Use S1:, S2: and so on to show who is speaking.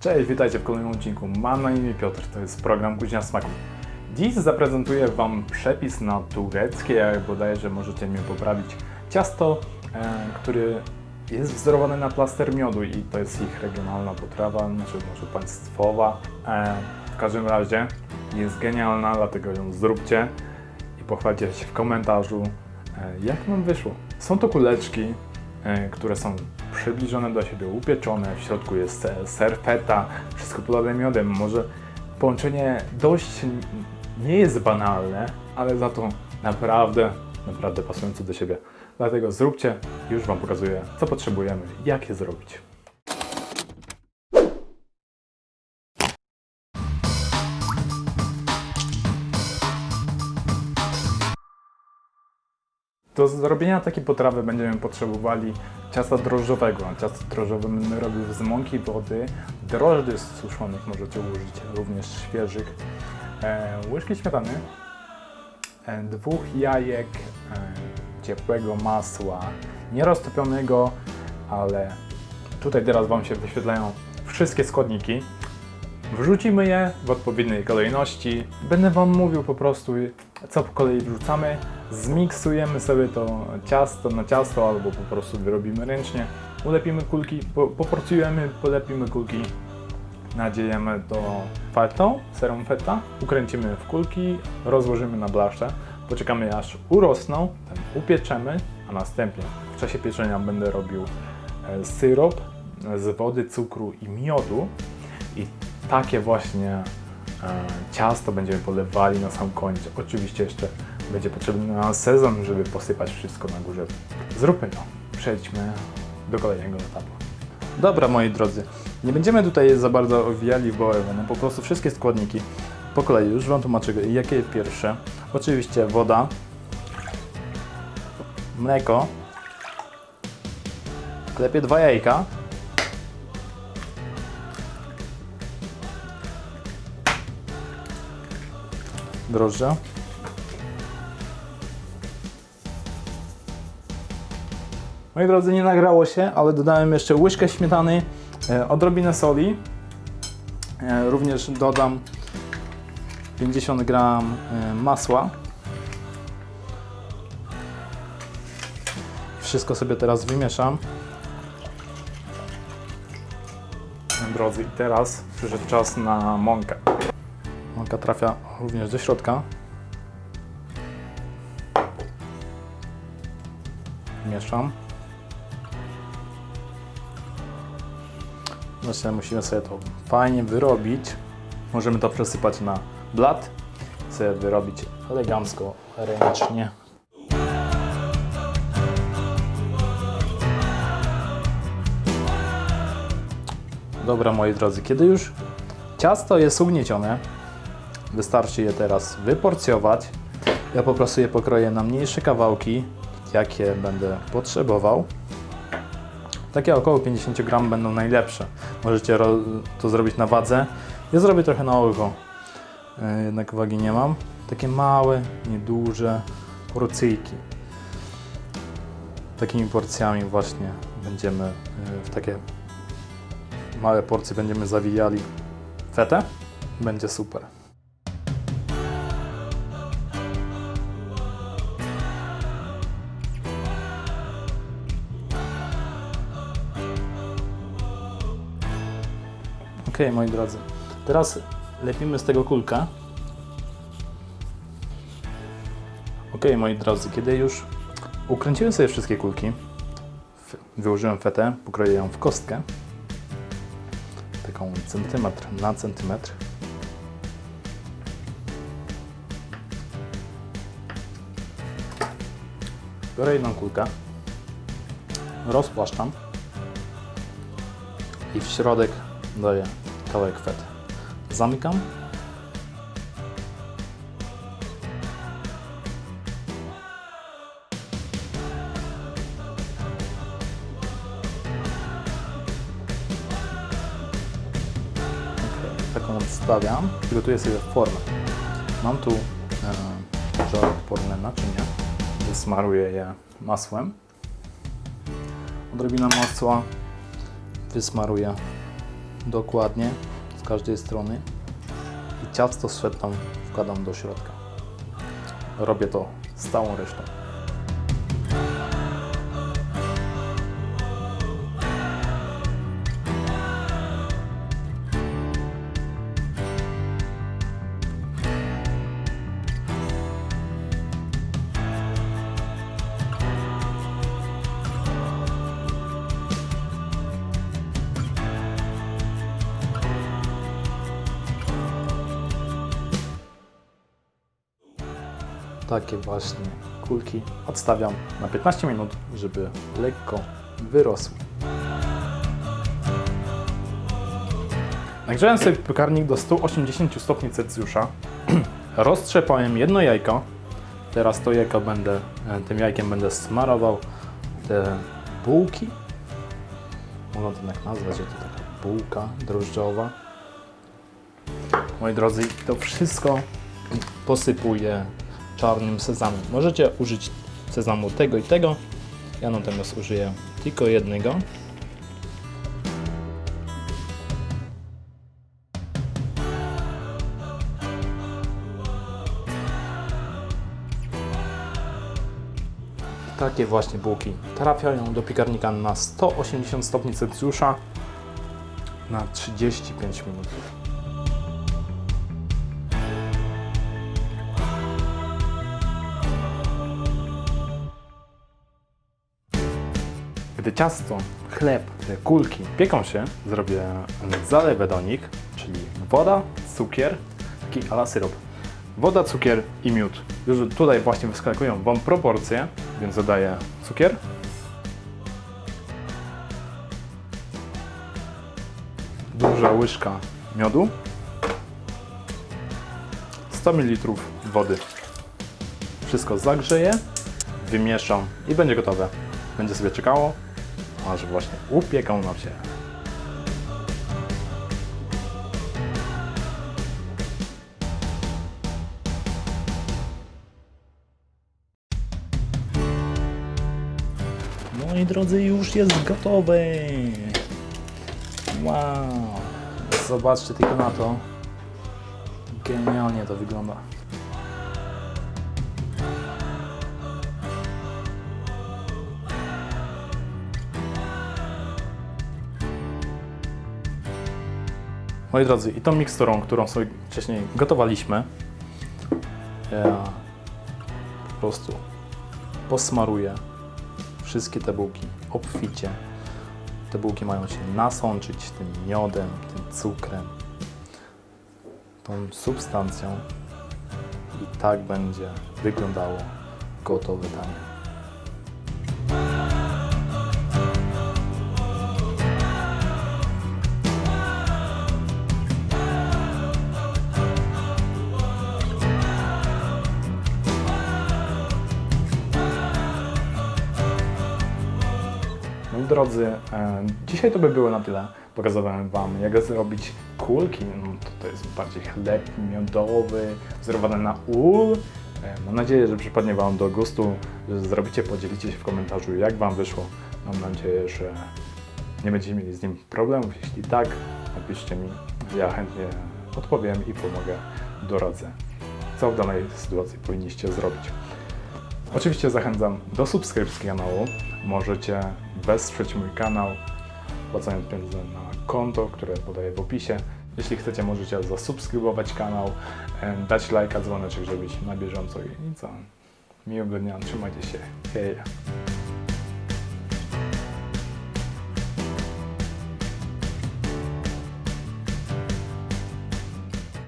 S1: Cześć, witajcie w kolejnym odcinku. Mam na imię Piotr, to jest program Kuźnia Smaku. Dziś zaprezentuję Wam przepis na tureckie, a bodajże możecie mnie poprawić, ciasto, e, który jest wzorowany na plaster miodu i to jest ich regionalna potrawa, znaczy może państwowa. E, w każdym razie jest genialna, dlatego ją zróbcie i pochwalcie się w komentarzu, e, jak Wam wyszło. Są to kuleczki, e, które są przybliżone do siebie, upieczone, w środku jest e, ser feta, wszystko podane miodem. Może połączenie dość nie jest banalne, ale za to naprawdę, naprawdę pasujące do siebie. Dlatego zróbcie, już Wam pokazuję, co potrzebujemy, jak je zrobić. Do zrobienia takiej potrawy będziemy potrzebowali ciasta drożdżowego. Ciasto drożdżowe będę robił z mąki, wody, drożdży suszonych możecie użyć, również świeżych, e, łyżki śmietany, e, dwóch jajek e, ciepłego masła, nieroztopionego, ale tutaj teraz Wam się wyświetlają wszystkie składniki. Wrzucimy je w odpowiedniej kolejności. Będę Wam mówił po prostu, co po kolei wrzucamy. Zmiksujemy sobie to ciasto na ciasto albo po prostu wyrobimy ręcznie. Ulepimy kulki, po, poporcjujemy, polepimy kulki. Nadziejemy to fetą, serą feta. Ukręcimy w kulki, rozłożymy na blasze. Poczekamy aż urosną, upieczemy, a następnie w czasie pieczenia będę robił e, syrop z wody, cukru i miodu. I takie właśnie e, ciasto będziemy polewali na sam koniec. Oczywiście jeszcze będzie potrzebny nam sezon, żeby posypać wszystko na górze. Zróbmy to. Przejdźmy do kolejnego etapu. Dobra, moi drodzy, nie będziemy tutaj za bardzo owijali w bawełnę, po prostu wszystkie składniki po kolei. Już Wam tłumaczę, jakie pierwsze. Oczywiście woda, mleko, klepie dwa jajka, drożdże. Moi drodzy, nie nagrało się, ale dodałem jeszcze łyżkę śmietany, e, odrobinę soli. E, również dodam 50 gram e, masła. Wszystko sobie teraz wymieszam. Drodzy, teraz przyszedł czas na mąkę. Mąka trafia również do środka. Mieszam. Właśnie musimy sobie to fajnie wyrobić. Możemy to przesypać na blat. Sobie wyrobić elegancko, ręcznie. Dobra moi drodzy, kiedy już ciasto jest ugniecione, Wystarczy je teraz wyporcjować. Ja po prostu je pokroję na mniejsze kawałki, jakie będę potrzebował. Takie około 50 gram będą najlepsze. Możecie to zrobić na wadze. Ja zrobię trochę na oko. E, Jednak wagi nie mam. Takie małe, nieduże porcyjki. Takimi porcjami właśnie będziemy e, w takie małe porcje będziemy zawijali fetę. Będzie super. Moi drodzy. Teraz lepimy z tego kulkę. Ok, moi drodzy, kiedy już ukręciłem sobie wszystkie kulki, wyłożyłem fetę, pokroję ją w kostkę, taką centymetr na centymetr. Biorę jedną kulkę, rozpłaszczam i w środek daję kawałek fety. Zamykam. Taką odstawiam. Przygotuję sobie formę. Mam tu e, żaroodporne naczynia. Wysmaruję je masłem. Odrobina masła wysmaruję
S2: dokładnie z każdej strony i ciasto z fetą wkładam do środka. Robię to z całą resztą. Takie właśnie kulki odstawiam na 15 minut, żeby lekko wyrosły. Nagrzałem sobie piekarnik do 180 stopni Celsjusza. Roztrzepałem jedno jajko. Teraz to jajko będę, e, tym jajkiem będę smarował te bułki. Można to tak nazwać, że to taka bułka drożdżowa. Moi drodzy, to wszystko posypuję czarnym sezamem. Możecie użyć sezamu tego i tego. Ja natomiast użyję tylko jednego. Takie właśnie bułki trafiają do piekarnika na 180 stopni Celsjusza na 35 minut. Gdy ciasto, chleb, kulki pieką się, zrobię zalewę do nich, czyli woda, cukier, taki ala syrop. Woda, cukier i miód. Już tutaj właśnie wyskakują Wam proporcje, więc dodaję cukier. Duża łyżka miodu. 100 ml wody. Wszystko zagrzeję, wymieszam i będzie gotowe. Będzie sobie czekało, aż właśnie upieką nam się. Moi drodzy, już jest gotowe. Wow. Zobaczcie tylko na to. Genialnie to wygląda. Moi drodzy, i tą miksturą, którą sobie wcześniej gotowaliśmy, ja po prostu posmaruję wszystkie te bułki obficie. Te bułki mają się nasączyć tym miodem, tym cukrem, tą substancją i tak będzie wyglądało gotowe danie.
S1: Moi drodzy, e, dzisiaj to by było na tyle. Pokazałem Wam, jak zrobić kulki. No, to, to jest bardziej chleb miodowy, wzorowany na ul. E, Mam nadzieję, że przypadnie Wam do gustu, że zrobicie, podzielicie się w komentarzu, jak Wam wyszło. Mam nadzieję, że nie będziecie mieli z nim problemów. Jeśli tak, napiszcie mi. Ja chętnie odpowiem i pomogę, doradzę, co w danej sytuacji powinniście zrobić. Oczywiście zachęcam do subskrypcji kanału. Możecie wesprzeć mój kanał, płacąc pieniądze na konto, które podaję w opisie. Jeśli chcecie, możecie zasubskrybować kanał, dać lajka, dzwoneczek, żeby być na bieżąco i co. Miłego dnia, trzymajcie się. Hej!